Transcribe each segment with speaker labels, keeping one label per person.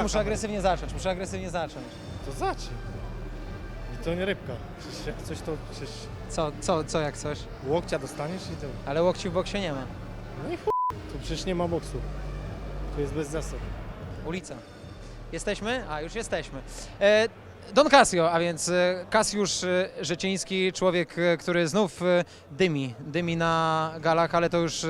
Speaker 1: Nie, muszę agresywnie zacząć, muszę agresywnie zacząć.
Speaker 2: To zacznij. I to nie rybka. Przecież jak coś to przecież
Speaker 1: Co, co, co jak coś?
Speaker 2: łokcia dostaniesz i to.
Speaker 1: Ale łokci w boksie nie ma.
Speaker 2: No i chuj. Tu przecież nie ma boksu. Tu jest bez zasad.
Speaker 1: Ulica. Jesteśmy? A, już jesteśmy. E, Don Casio, a więc e, Kasiusz e, Rzeciński, człowiek, e, który znów dymi, dymi na galach, ale to już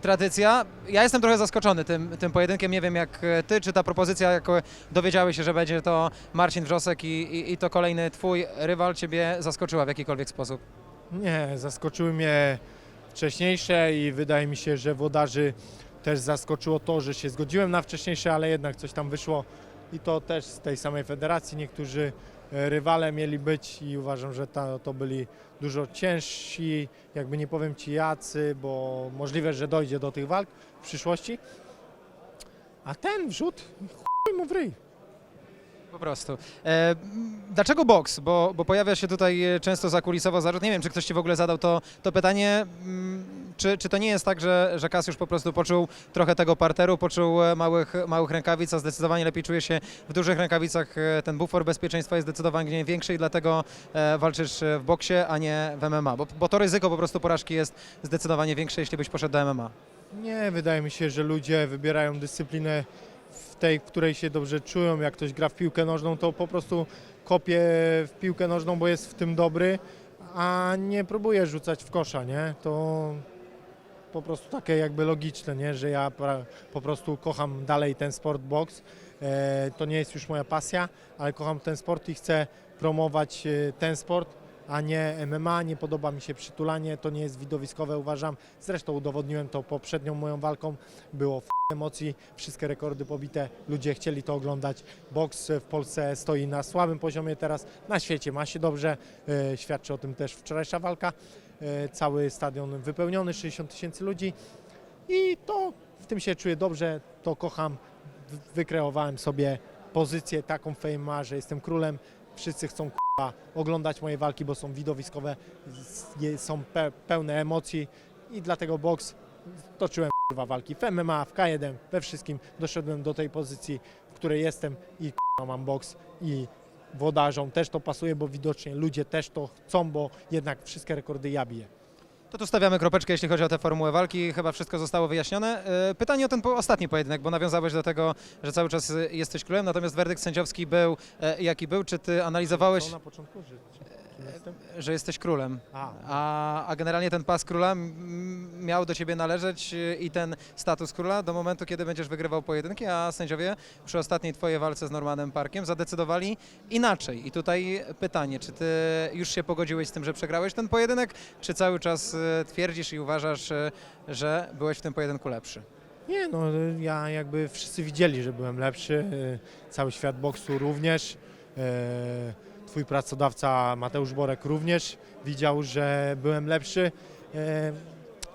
Speaker 1: tradycja. Ja jestem trochę zaskoczony tym, tym pojedynkiem, nie wiem jak ty, czy ta propozycja, jak dowiedziałeś się, że będzie to Marcin Wrzosek i, i, i to kolejny twój rywal, ciebie zaskoczyła w jakikolwiek sposób?
Speaker 2: Nie, zaskoczyły mnie wcześniejsze i wydaje mi się, że włodarzy też zaskoczyło to, że się zgodziłem na wcześniejsze, ale jednak coś tam wyszło i to też z tej samej federacji. Niektórzy e, rywale mieli być i uważam, że ta, to byli dużo ciężsi, jakby nie powiem ci jacy, bo możliwe, że dojdzie do tych walk w przyszłości. A ten wrzut, chuj mu w ryj.
Speaker 1: Po prostu. E, dlaczego boks? Bo, bo pojawia się tutaj e, często zakulisowo zarzut. Nie wiem, czy ktoś ci w ogóle zadał to, to pytanie. Mm, Czy, czy to nie jest tak, że, że Kasiusz po prostu poczuł trochę tego parteru, poczuł e, małych, małych rękawic, a zdecydowanie lepiej czuje się w dużych rękawicach. E, Ten bufor bezpieczeństwa jest zdecydowanie większy i dlatego walczysz w boksie, a nie w MMA. Bo, bo to ryzyko po prostu porażki jest zdecydowanie większe, jeśli byś poszedł do MMA.
Speaker 2: Nie, wydaje mi się, że ludzie wybierają dyscyplinę tej, w której się dobrze czują. Jak ktoś gra w piłkę nożną, to po prostu kopie w piłkę nożną, bo jest w tym dobry, a nie próbuje rzucać w kosza, nie? To po prostu takie jakby logiczne, nie? Że ja po prostu kocham dalej ten sport boks. E, to nie jest już moja pasja, ale kocham ten sport i chcę promować e, ten sport, a nie MMA. Nie podoba mi się przytulanie, to nie jest widowiskowe, uważam. Zresztą udowodniłem to poprzednią moją walką. Było f- emocji, wszystkie rekordy pobite, ludzie chcieli to oglądać. Boks w Polsce stoi na słabym poziomie teraz, na świecie ma się dobrze, e, świadczy o tym też wczorajsza walka. E, Cały stadion wypełniony, 60 tysięcy ludzi i to w tym się czuję dobrze, to kocham. Wykreowałem sobie pozycję taką w MMA, że jestem królem. Wszyscy chcą oglądać moje walki, bo są widowiskowe, są pe pełne emocji i dlatego boks toczyłem k***a, walki w MMA, w K1, we wszystkim. Doszedłem do tej pozycji, w której jestem i mam boks i włodarzom też to pasuje, bo widocznie ludzie też to chcą, bo jednak wszystkie rekordy ja biję.
Speaker 1: To tu stawiamy kropeczkę, jeśli chodzi o tę formułę walki. Chyba wszystko zostało wyjaśnione. E, Pytanie o ten ostatni pojedynek, bo nawiązałeś do tego, że cały czas e, jesteś królem, natomiast werdykt sędziowski był e, jaki był. Czy ty analizowałeś,
Speaker 2: na początku, jestem?
Speaker 1: Że jesteś królem?
Speaker 2: A,
Speaker 1: A, a generalnie ten pas króla m, miał do ciebie należeć e, i ten status króla do momentu, kiedy będziesz wygrywał pojedynki, a sędziowie przy ostatniej twojej walce z Normanem Parkiem zadecydowali inaczej. I tutaj pytanie, czy ty już się pogodziłeś z tym, że przegrałeś ten pojedynek, czy cały czas e, twierdzisz i uważasz, e, że byłeś w tym pojedynku lepszy?
Speaker 2: Nie, no ja jakby wszyscy widzieli, że byłem lepszy, e, cały świat boksu również. e, Twój pracodawca Mateusz Borek również widział, że byłem lepszy. E,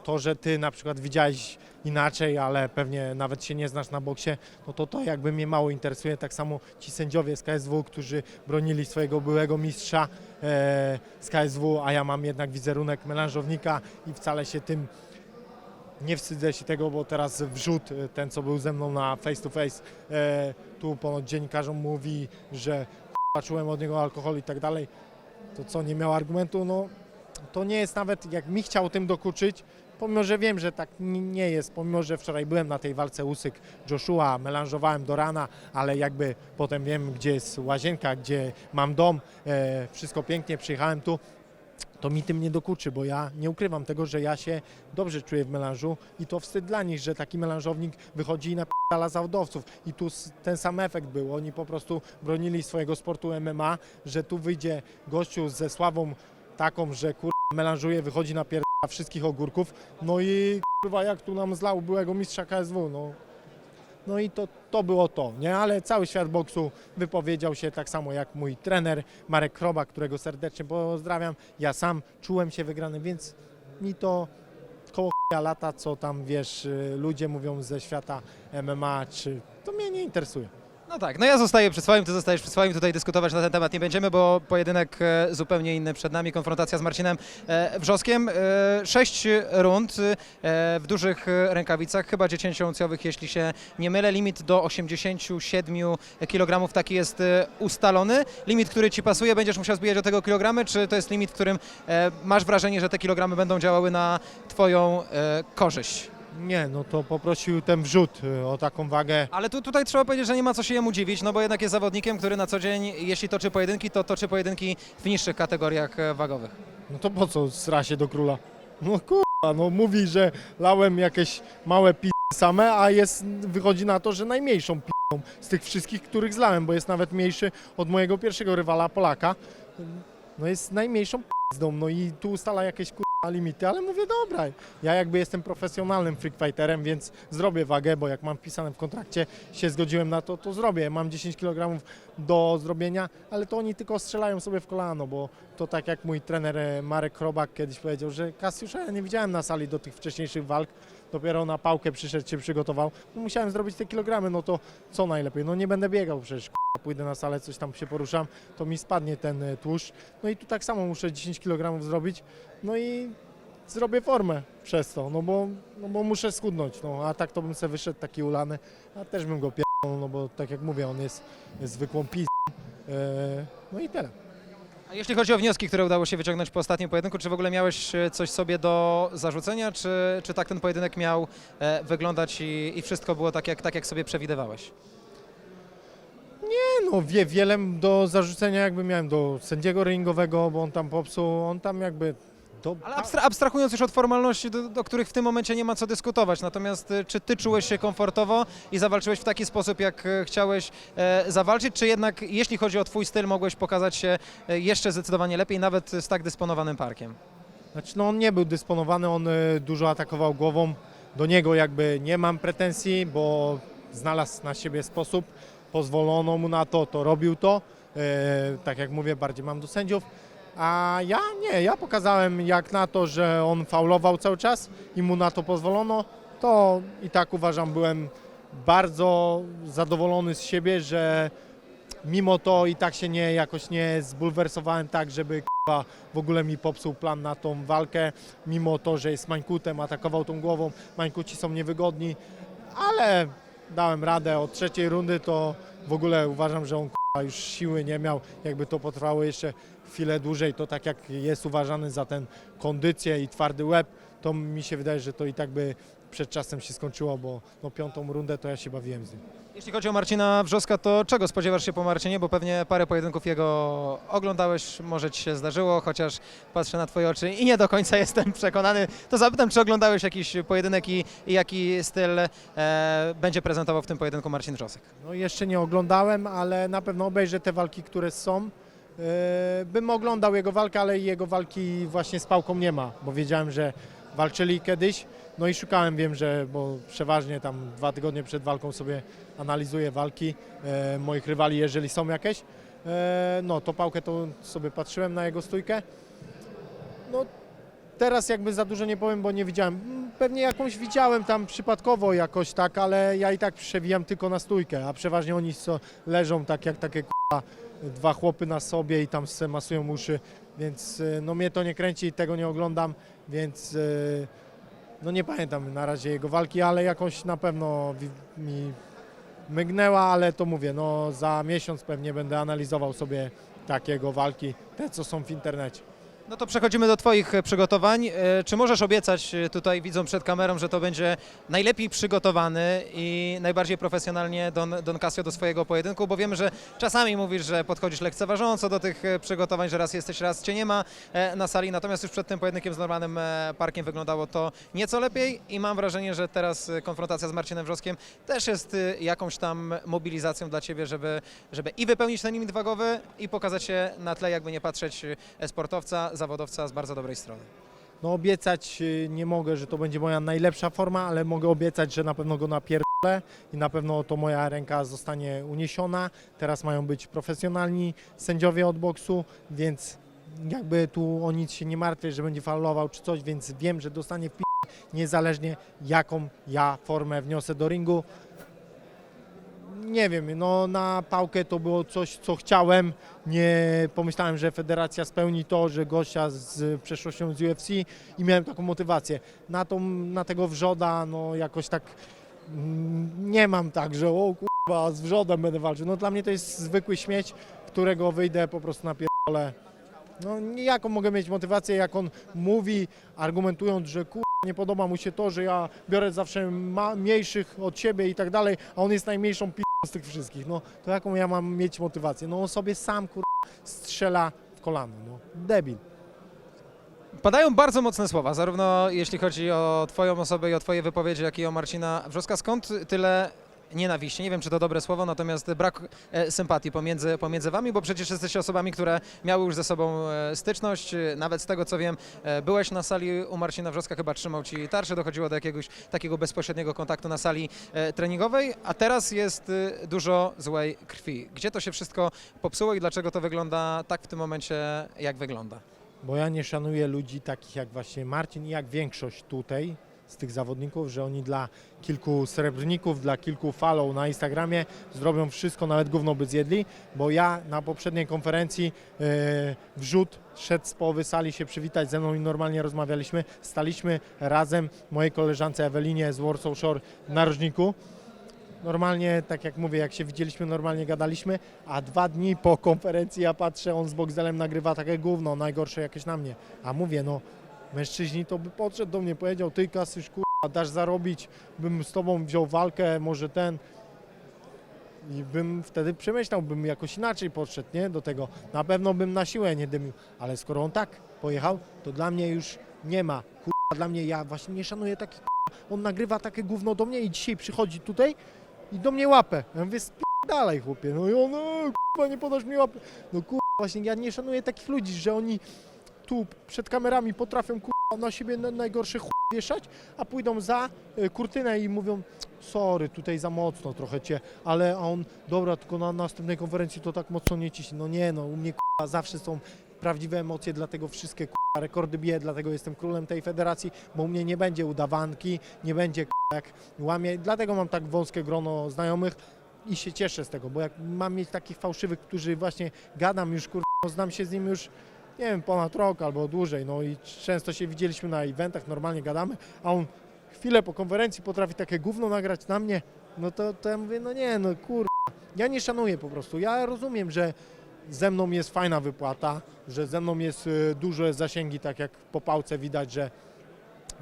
Speaker 2: To, że ty na przykład widziałeś inaczej, ale pewnie nawet się nie znasz na boksie, no to to jakby mnie mało interesuje. Tak samo ci sędziowie z KSW, którzy bronili swojego byłego mistrza e, z KSW, a ja mam jednak wizerunek melanżownika i wcale się tym nie wstydzę się tego, bo teraz wrzut, e, ten co był ze mną na face to face, tu ponoć dziennikarzom mówi, że k***a, czułem od niego alkohol i tak dalej. To co, nie miał argumentu? No to nie jest nawet, jak mi chciał tym dokuczyć, pomimo, że wiem, że tak nie jest, pomimo, że wczoraj byłem na tej walce Usyk Joshua, melanżowałem do rana, ale jakby potem wiem, gdzie jest łazienka, gdzie mam dom, e, wszystko pięknie, przyjechałem tu, to mi tym nie dokuczy, bo ja nie ukrywam tego, że ja się dobrze czuję w melanżu i to wstyd dla nich, że taki melanżownik wychodzi i napierdala zawodowców. I tu ten sam efekt był. Oni po prostu bronili swojego sportu MMA, że tu wyjdzie gościu ze sławą taką, że kurwa melanżuje, wychodzi na wszystkich ogórków. No i kurwa jak tu nam zlał byłego mistrza KSW, no. No i to, to było to, nie? Ale cały świat boksu wypowiedział się tak samo jak mój trener Marek Kroba, którego serdecznie pozdrawiam. Ja sam czułem się wygrany, więc mi to koło lata, co tam wiesz, y, ludzie mówią ze świata MMA, czy to mnie nie interesuje.
Speaker 1: No tak, no ja zostaję przy swoim, ty zostajesz przy swoim, tutaj dyskutować na ten temat nie będziemy, bo pojedynek e, zupełnie inny przed nami, konfrontacja z Marcinem e, Wrzoskiem. E, Sześć rund w dużych rękawicach, chyba 10-uncjowych, jeśli się nie mylę. Limit do 87 kg taki jest ustalony. Limit, który ci pasuje, będziesz musiał zbijać do tego kilogramy, czy to jest limit, w którym masz wrażenie, że te kilogramy będą działały na twoją korzyść?
Speaker 2: Nie, no to poprosił ten wrzut y, o taką wagę.
Speaker 1: Ale tu, tutaj trzeba powiedzieć, że nie ma co się jemu dziwić, no bo jednak jest zawodnikiem, który na co dzień, jeśli toczy pojedynki, to toczy pojedynki w niższych kategoriach e, wagowych.
Speaker 2: No to po co sra się do króla? No kurwa, no mówi, że lałem jakieś małe pi same, a jest, wychodzi na to, że najmniejszą p***ą z tych wszystkich, których zlałem, bo jest nawet mniejszy od mojego pierwszego rywala Polaka. No jest najmniejszą p***ą, no i tu ustala jakieś limity, ale mówię dobra, ja jakby jestem profesjonalnym freak fighterem, więc zrobię wagę, bo jak mam wpisane w kontrakcie, się zgodziłem na to, to zrobię. Mam 10 kg do zrobienia, ale to oni tylko strzelają sobie w kolano, bo to tak jak mój trener e, Marek Chrobak kiedyś powiedział, że Kasiusza ja nie widziałem na sali do tych wcześniejszych walk, dopiero na pałkę przyszedł, się przygotował, no musiałem zrobić te kilogramy, no to co najlepiej, no nie będę biegał przecież, k***a, pójdę na salę, coś tam się poruszam, to mi spadnie ten e, tłuszcz, no i tu tak samo muszę 10 kg zrobić, no i zrobię formę przez to, no bo, no bo muszę schudnąć, no. A tak to bym sobie wyszedł taki ulany, a też bym go pierdolł, no bo tak jak mówię, on jest, zwykłą pis, e, no i tyle.
Speaker 1: A jeśli chodzi o wnioski, które udało się wyciągnąć po ostatnim pojedynku, czy w ogóle miałeś e, coś sobie do zarzucenia, czy, czy tak ten pojedynek miał e, wyglądać i, i wszystko było tak jak, tak, jak sobie przewidywałeś?
Speaker 2: Nie, no wie, wiele do zarzucenia jakby miałem do sędziego ringowego, bo on tam popsuł, on tam jakby...
Speaker 1: Ale abstra abstrahując już od formalności, do, do których w tym momencie nie ma co dyskutować, natomiast e, czy ty czułeś się komfortowo i zawalczyłeś w taki sposób, jak e, chciałeś e, zawalczyć, czy jednak jeśli chodzi o twój styl, mogłeś pokazać się e, jeszcze zdecydowanie lepiej, nawet z tak dysponowanym parkiem?
Speaker 2: Znaczy, no on nie był dysponowany, on y, dużo atakował głową. Do niego jakby nie mam pretensji, bo znalazł na siebie sposób, pozwolono mu na to, to robił to. E, tak jak mówię, bardziej mam do sędziów. A ja nie, ja pokazałem jak na to, że on faulował cały czas i mu na to pozwolono, to i tak uważam, byłem bardzo zadowolony z siebie, że mimo to i tak się nie, jakoś nie zbulwersowałem tak, żeby k***a, w ogóle mi popsuł plan na tą walkę, mimo to, że jest Mańkutem, atakował tą głową, Mańkuci są niewygodni, ale dałem radę. Od trzeciej rundy, to w ogóle uważam, że on k***a, już siły nie miał, jakby to potrwało jeszcze chwilę dłużej, to tak jak jest uważany za ten kondycję i twardy łeb, to mi się wydaje, że to i tak by przed czasem się skończyło, bo no, piątą rundę to ja się bawiłem z nim.
Speaker 1: Jeśli chodzi o Marcina Wrzoska, to czego spodziewasz się po Marcinie? Bo pewnie parę pojedynków jego oglądałeś, może ci się zdarzyło, chociaż patrzę na twoje oczy i nie do końca jestem przekonany. To zapytam, czy oglądałeś jakiś pojedynek i, i jaki styl e, będzie prezentował w tym pojedynku Marcin Wrzosek?
Speaker 2: No jeszcze nie oglądałem, ale na pewno obejrzę te walki, które są. Yy, bym oglądał jego walkę, ale jego walki właśnie z pałką nie ma, bo wiedziałem, że walczyli kiedyś. No i szukałem, wiem, że, bo przeważnie tam dwa tygodnie przed walką sobie analizuję walki e, moich rywali, jeżeli są jakieś. E, no to pałkę to sobie patrzyłem na jego stójkę. No teraz jakby za dużo nie powiem, bo nie widziałem. Mm, Pewnie jakąś widziałem tam przypadkowo jakoś tak, ale ja i tak przewijam tylko na stójkę, a przeważnie oni so, leżą tak jak takie k***a, dwa chłopy na sobie i tam se masują uszy, więc y, no mnie to nie kręci i tego nie oglądam, więc y, no nie pamiętam na razie jego walki, ale jakąś na pewno mi mygnęła, ale to mówię, no za miesiąc pewnie będę analizował sobie takiego walki, te co są w internecie.
Speaker 1: No to przechodzimy do Twoich e, przygotowań. E, Czy możesz obiecać e, tutaj widzom przed kamerą, że to będzie najlepiej przygotowany i najbardziej profesjonalnie Don, Don Casio do swojego pojedynku? Bo wiemy, że czasami mówisz, że podchodzisz lekceważąco do tych przygotowań, że raz jesteś, raz Cię nie ma na sali. Natomiast już przed tym pojedynkiem z normalnym e, parkiem wyglądało to nieco lepiej i mam wrażenie, że teraz konfrontacja z Marcinem Wrzoskiem też jest jakąś tam mobilizacją dla Ciebie, żeby, żeby i wypełnić ten limit wagowy i pokazać się na tle, jakby nie patrzeć, sportowca, zawodowca z bardzo dobrej strony.
Speaker 2: No obiecać y, nie mogę, że to będzie moja najlepsza forma, ale mogę obiecać, że na pewno go napierdolę i na pewno to moja ręka zostanie uniesiona. Teraz mają być profesjonalni sędziowie od boksu, więc jakby tu o nic się nie martwię, że będzie faulował czy coś, więc wiem, że dostanie w niezależnie jaką ja formę wniosę do ringu. Nie wiem, no na pałkę to było coś, co chciałem. Nie pomyślałem, że federacja spełni to, że gościa z przeszłością z UFC i miałem taką motywację. Na, tą, na tego wrzoda, no jakoś tak mm, nie mam tak, że o kurwa, z wrzodem będę walczył. No dla mnie to jest zwykły śmieć, którego wyjdę po prostu na pierdolę. No jaką mogę mieć motywację, jak on mówi, argumentując, że kurwa nie podoba mu się to, że ja biorę zawsze mniejszych od siebie i tak dalej, a on jest najmniejszą p***ą z tych wszystkich. No to jaką ja mam mieć motywację? No on sobie sam kurwa strzela w kolano. No debil.
Speaker 1: Padają bardzo mocne słowa, zarówno jeśli chodzi o Twoją osobę i o Twoje wypowiedzi, jak i o Marcina Wrzoska. Skąd tyle nienawiści? Nie wiem, czy to dobre słowo, natomiast brak e, sympatii pomiędzy, pomiędzy Wami, bo przecież jesteście osobami, które miały już ze sobą e, styczność. E, Nawet z tego, co wiem, byłeś na sali u Marcina Wrzoska, chyba trzymał Ci tarczę, dochodziło do jakiegoś takiego bezpośredniego kontaktu na sali treningowej, a teraz jest dużo złej krwi. Gdzie to się wszystko popsuło i dlaczego to wygląda tak w tym momencie, jak wygląda?
Speaker 2: Bo ja nie szanuję ludzi takich jak właśnie Marcin i jak większość tutaj z tych zawodników, że oni dla kilku srebrników, dla kilku follow na Instagramie zrobią wszystko, nawet gówno by zjedli, bo ja na poprzedniej konferencji e, wrzut szedł z połowy sali się przywitać ze mną i normalnie rozmawialiśmy. Staliśmy razem mojej koleżance Ewelinie z Warsaw Shore w narożniku. Normalnie, tak jak mówię, jak się widzieliśmy, normalnie gadaliśmy, a dwa dni po konferencji ja patrzę, on z Boxdelem nagrywa takie gówno, najgorsze jakieś na mnie. A mówię, no, mężczyźni to by podszedł do mnie, powiedział, ty Kasysz, kurwa, dasz zarobić, bym z tobą wziął walkę, może ten. I bym wtedy przemyślał, bym jakoś inaczej podszedł, nie, do tego. Na pewno bym na siłę nie dymił, ale skoro on tak pojechał, to dla mnie już nie ma, kurwa, dla mnie, ja właśnie nie szanuję takich, on nagrywa takie gówno do mnie i dzisiaj przychodzi tutaj i do mnie łapę. Ja mówię, dalej chłopie, no i on, kurwa, nie podasz mi łapy. No kurwa, właśnie ja nie szanuję takich ludzi, że oni tu przed kamerami potrafią kurwa na siebie na- najgorsze chuj wieszać, a pójdą za y, kurtynę i mówią sorry, tutaj za mocno trochę cię, ale on, dobra, tylko na następnej konferencji to tak mocno nie ciśnie. No nie no, u mnie kurwa zawsze są prawdziwe emocje, dlatego wszystkie kurwa rekordy biję, dlatego jestem królem tej federacji, bo u mnie nie będzie udawanki, nie będzie kurwa, jak łamie, dlatego mam tak wąskie grono znajomych i się cieszę z tego, bo jak mam mieć takich fałszywych, którzy właśnie gadam już kurwa, znam się z nimi już nie wiem, ponad rok albo dłużej, no i często się widzieliśmy na eventach, normalnie gadamy, a on chwilę po konferencji potrafi takie gówno nagrać na mnie, no to, to ja mówię, no nie, no kur... Ja nie szanuję po prostu, ja rozumiem, że ze mną jest fajna wypłata, że ze mną jest y, duże zasięgi, tak jak po pałce widać, że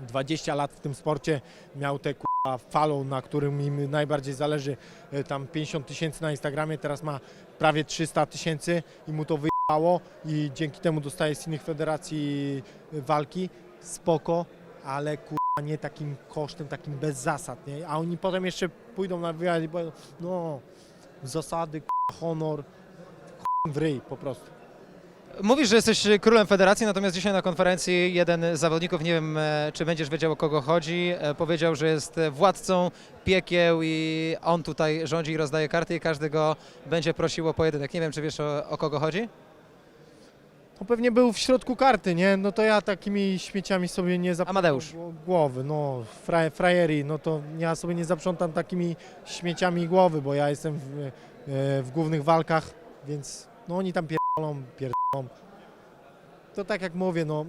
Speaker 2: 20 lat w tym sporcie miał te kurwa follow, na którym im najbardziej zależy, y, tam 50 tysięcy na Instagramie, teraz ma prawie 300 tysięcy i mu to wyjechało i dzięki temu dostaje z innych federacji walki, spoko, ale kurwa nie takim kosztem, takim bez zasad, nie? A oni potem jeszcze pójdą na wywiad i powiedzą, no zasady, kurwa, honor, kurwa, w ryj po prostu.
Speaker 1: Mówisz, że jesteś królem federacji, natomiast dzisiaj na konferencji jeden z zawodników, nie wiem e, czy będziesz wiedział o kogo chodzi, e, powiedział, że jest władcą piekieł i on tutaj rządzi i rozdaje karty i każdy go będzie prosił o pojedynek. Nie wiem, czy wiesz o, o kogo chodzi?
Speaker 2: No pewnie był w środku karty, nie? No to ja takimi śmieciami sobie nie zaprzątam
Speaker 1: Amadeusz.
Speaker 2: gło- głowy, no fra, frajeri, no to ja sobie nie zaprzątam takimi śmieciami głowy, bo ja jestem w, e, w głównych walkach, więc no oni tam pierdolą, pierdolą. To tak jak mówię, no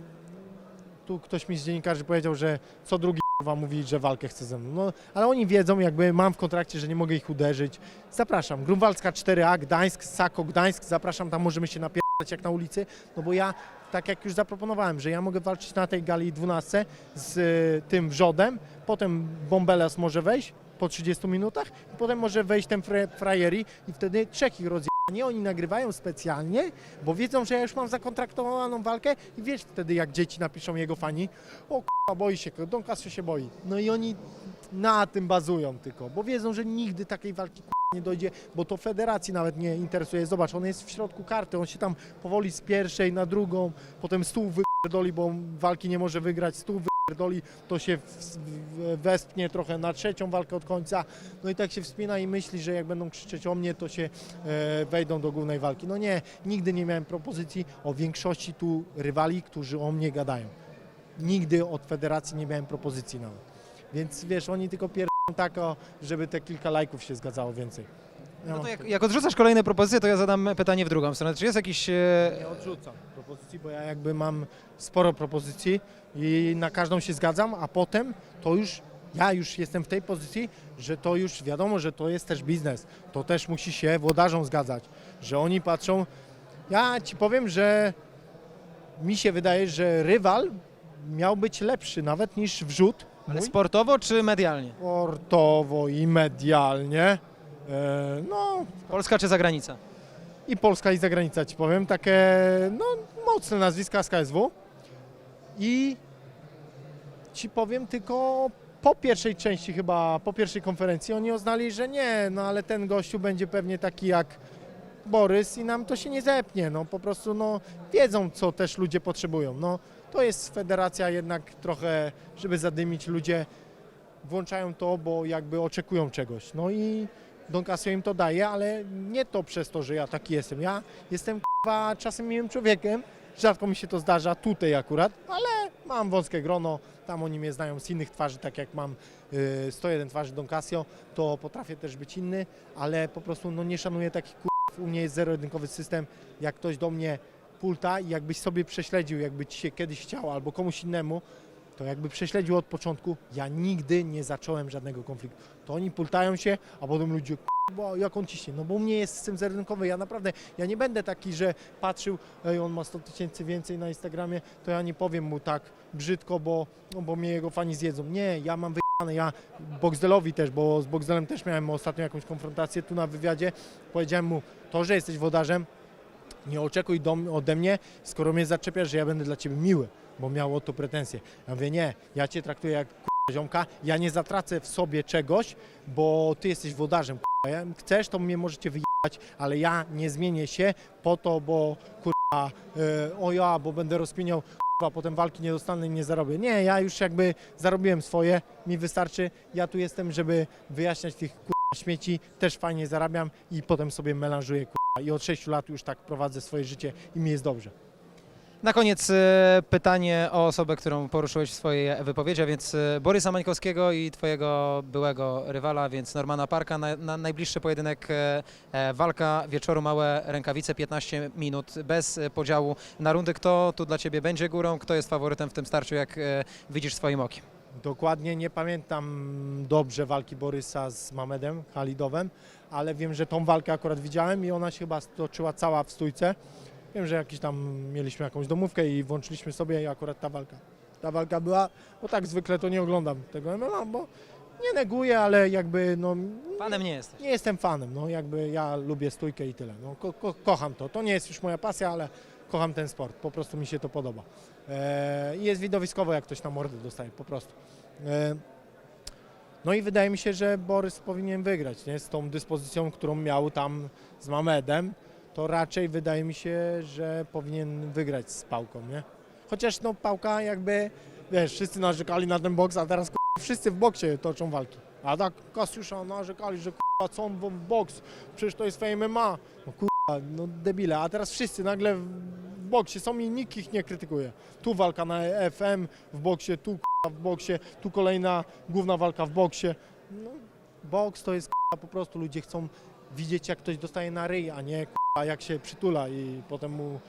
Speaker 2: tu ktoś mi z dziennikarzy powiedział, że co drugi kurwa mówi, że walkę chce ze mną. No, ale oni wiedzą, jakby mam w kontrakcie, że nie mogę ich uderzyć. Zapraszam. Grunwaldzka 4A, Gdańsk, Sako, Gdańsk. Zapraszam, tam możemy się napierdać jak na ulicy, no bo ja, tak jak już zaproponowałem, że ja mogę walczyć na tej gali 12 z y, tym wrzodem, potem Bombeles może wejść po 30 minutach i potem może wejść ten fre, frajeri i wtedy trzech ich rozje... Nie, oni nagrywają specjalnie, bo wiedzą, że ja już mam zakontraktowaną walkę i wiesz wtedy, jak dzieci napiszą jego fani, o k***a, boi się, Don Casio się boi. No i oni na tym bazują tylko, bo wiedzą, że nigdy takiej walki nie dojdzie, bo to federacji nawet nie interesuje. Zobacz, on jest w środku karty, on się tam powoli z pierwszej na drugą, potem stół wypierdoli, bo walki nie może wygrać, stół wypierdoli, to się wespnie trochę na trzecią walkę od końca, no i tak się wspina i myśli, że jak będą krzyczeć o mnie, to się e, wejdą do głównej walki. No nie, nigdy nie miałem propozycji o większości tu rywali, którzy o mnie gadają. Nigdy od federacji nie miałem propozycji nawet. Więc wiesz, oni tylko pierdolą tak, o, żeby te kilka lajków się zgadzało więcej.
Speaker 1: No
Speaker 2: mam
Speaker 1: to jak, jak odrzucasz kolejne propozycje, to ja zadam pytanie w drugą stronę. Czy jest jakiś... e,
Speaker 2: Nie odrzucam propozycji, bo ja jakby mam sporo propozycji i na każdą się zgadzam, a potem to już ja już jestem w tej pozycji, że to już wiadomo, że to jest też biznes. To też musi się włodarzom zgadzać, że oni patrzą. Ja ci powiem, że mi się wydaje, że rywal miał być lepszy nawet niż wrzut.
Speaker 1: Ale
Speaker 2: mój.
Speaker 1: sportowo czy medialnie?
Speaker 2: sportowo i medialnie. E, no
Speaker 1: Polska czy zagranica?
Speaker 2: i Polska i zagranica ci powiem, takie no, mocne nazwiska z KSW i ci powiem tylko po pierwszej części chyba, po pierwszej konferencji oni uznali, że nie, no ale ten gościu będzie pewnie taki jak Borys i nam to się nie zepnie, no po prostu no wiedzą co też ludzie potrzebują, no to jest federacja jednak trochę, żeby zadymić ludzie włączają to, bo jakby oczekują czegoś, no i Don Casio im to daje, ale nie to przez to, że ja taki jestem. Ja jestem k***a, czasem miłym człowiekiem, rzadko mi się to zdarza tutaj akurat, ale mam wąskie grono, tam oni mnie znają z innych twarzy, tak jak mam y, 101 twarzy Don Casio, to potrafię też być inny, ale po prostu no, nie szanuję takich k***ów, u mnie jest zero-jedynkowy system, jak ktoś do mnie pulta i jakbyś sobie prześledził, jakby ci się kiedyś chciało albo komuś innemu, to jakby prześledził od początku, ja nigdy nie zacząłem żadnego konfliktu. To oni pultają się, a potem ludzie, bo jak on ciśnie, no bo u mnie jest system zero-jedynkowy, ja naprawdę, ja nie będę taki, że patrzył, ej, on ma 100 tysięcy więcej na Instagramie, to ja nie powiem mu tak brzydko, bo, no, bo mnie jego fani zjedzą. Nie, ja mam wyjebane, ja Boxdelowi też, bo z Boxdelem też miałem ostatnio jakąś konfrontację tu na wywiadzie, powiedziałem mu, to, że jesteś wodarzem, nie oczekuj do, ode mnie, skoro mnie zaczepiasz, że ja będę dla ciebie miły, bo miał o to pretensje. Ja mówię, nie, ja cię traktuję jak k***a ziomka, ja nie zatracę w sobie czegoś, bo ty jesteś wodarzem, k***a. Chcesz, to mnie możecie wyjechać, ale ja nie zmienię się po to, bo kurwa, e, o ja, bo będę rozkminiał, kurwa, potem walki nie dostanę i nie zarobię. Nie, ja już jakby zarobiłem swoje, mi wystarczy, ja tu jestem, żeby wyjaśniać tych kurwa śmieci, też fajnie zarabiam i potem sobie melanżuję kurwa. I od 6 lat już tak prowadzę swoje życie i mi jest dobrze.
Speaker 1: Na koniec e, pytanie o osobę, którą poruszyłeś w swojej wypowiedzi, a więc e, Borysa Mańkowskiego i twojego byłego rywala, więc Normana Parka. Na, na najbliższy pojedynek e, walka wieczoru, małe rękawice, 15 minut, bez podziału na rundy. Kto tu dla ciebie będzie górą? Kto jest faworytem w tym starciu, jak widzisz swoim okiem?
Speaker 2: Dokładnie nie pamiętam dobrze walki Borysa z Mamedem Halidowem, ale wiem, że tą walkę akurat widziałem i ona się chyba stoczyła cała w stójce. Wiem, że jakiś tam mieliśmy jakąś domówkę i włączyliśmy sobie i akurat ta walka. Ta walka była, bo tak zwykle to nie oglądam tego MMA, bo nie neguję, ale jakby no
Speaker 1: Panem nie jesteś.
Speaker 2: nie jestem fanem, no jakby ja lubię stójkę i tyle. No, ko ko kocham to. To nie jest już moja pasja, ale kocham ten sport. Po prostu mi się to podoba. E, I jest widowiskowo, jak ktoś na mordę dostaje, po prostu. E, no i wydaje mi się, że Borys powinien wygrać, nie? Z tą dyspozycją, którą miał tam z Mamedem, to raczej wydaje mi się, że powinien wygrać z Pałką, nie? Chociaż no Pałka jakby, wiesz, wszyscy narzekali na ten boks, a teraz wszyscy w boksie toczą walki. A tak Kasiusza narzekali, że k***a, co on w boks, przecież to jest MMA. No k***a, no debile, a teraz wszyscy nagle w boksie są i nikt ich nie krytykuje. Tu walka na FM w boksie, tu w boksie, tu kolejna główna walka w boksie. No, boks to jest po prostu ludzie chcą widzieć jak ktoś dostaje na ryj, a nie jak się przytula i potem mu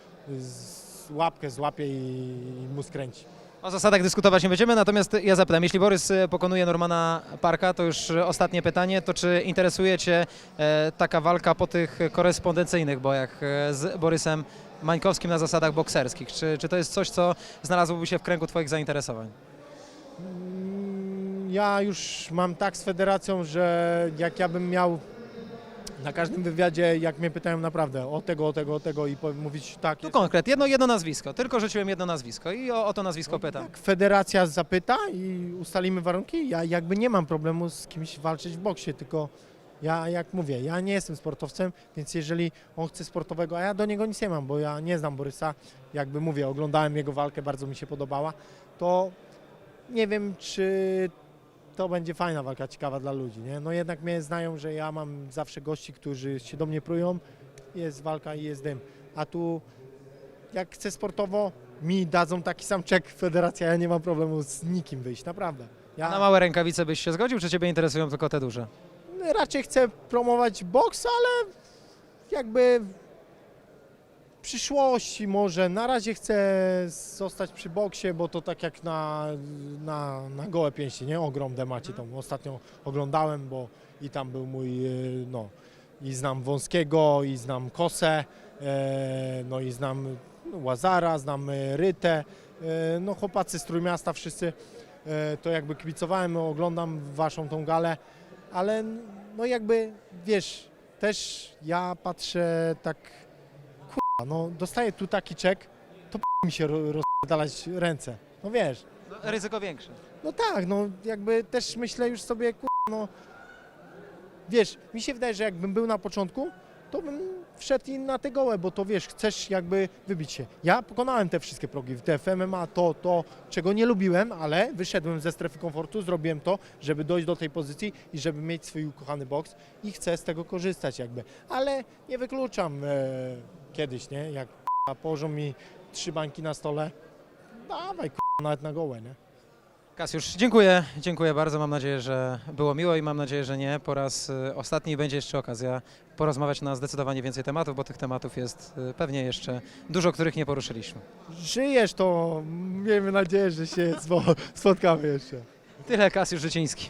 Speaker 2: łapkę złapie i mu skręci.
Speaker 1: O zasadach dyskutować nie będziemy, natomiast ja zapytam, jeśli Borys e, pokonuje Normana Parka, to już e, ostatnie pytanie, to czy interesuje Cię e, taka walka po tych korespondencyjnych bojach z Borysem Mańkowskim na zasadach bokserskich? Czy, czy to jest coś, co znalazłoby się w kręgu Twoich zainteresowań?
Speaker 2: Ja już mam tak z federacją, że jak ja bym miał na każdym wywiadzie, jak mnie pytają naprawdę o tego, o tego, o tego i mówić tak,
Speaker 1: Tu
Speaker 2: jest,
Speaker 1: konkret, jedno, jedno nazwisko, tylko rzuciłem jedno nazwisko i o, o to nazwisko pytam.
Speaker 2: Jak federacja zapyta i ustalimy warunki, ja jakby nie mam problemu z kimś walczyć w boksie, tylko ja jak mówię, ja nie jestem sportowcem, więc jeżeli on chce sportowego, a ja do niego nic nie mam, bo ja nie znam Borysa, jakby mówię, oglądałem jego walkę, bardzo mi się podobała, to nie wiem, czy to będzie fajna walka, ciekawa dla ludzi, nie? No jednak mnie znają, że ja mam zawsze gości, którzy się do mnie prują, jest walka i jest dym, a tu jak chcę sportowo, mi dadzą taki sam czek federacja, ja nie mam problemu z nikim wyjść, naprawdę. Ja,
Speaker 1: Na małe rękawice byś się zgodził, czy Ciebie interesują tylko te duże?
Speaker 2: raczej chcę promować boks, ale jakby przyszłości może. Na razie chcę zostać przy boksie, bo to tak jak na, na, na gołe pięści, nie? Ogrom Demacie tą ostatnio oglądałem, bo i tam był mój, y, no, i znam Wąskiego, i znam Kosę, e, no i znam Łazara, znam e, Rytę, e, no chłopacy z Trójmiasta wszyscy, to jakby kibicowałem, oglądam waszą tą galę, ale no jakby, wiesz, też ja patrzę tak, no dostaję tu taki czek, to p- mi się ro- rozdalać ręce, no wiesz,
Speaker 1: No, ryzyko większe.
Speaker 2: no tak, no jakby też myślę już sobie, kurwa, no wiesz, mi się wydaje, że jakbym był na początku, to bym wszedł i na te gołe, bo to wiesz, chcesz jakby wybić się. Ja pokonałem te wszystkie progi, te MMA, to, to, czego nie lubiłem, ale wyszedłem ze strefy komfortu, zrobiłem to, żeby dojść do tej pozycji i żeby mieć swój ukochany boks i chcę z tego korzystać jakby, ale nie wykluczam e, kiedyś, nie, jak k***a, położą mi trzy bańki na stole, dawaj k***a, nawet na gołe, nie.
Speaker 1: Kasiusz, dziękuję, dziękuję bardzo. Mam nadzieję, że było miło i mam nadzieję, że nie. Po raz y, ostatni będzie jeszcze okazja porozmawiać na zdecydowanie więcej tematów, bo tych tematów jest y, pewnie jeszcze dużo, których nie poruszyliśmy.
Speaker 2: żyjesz, to miejmy nadzieję, że się spo- spotkamy jeszcze.
Speaker 1: Tyle Kasiusz Życiński.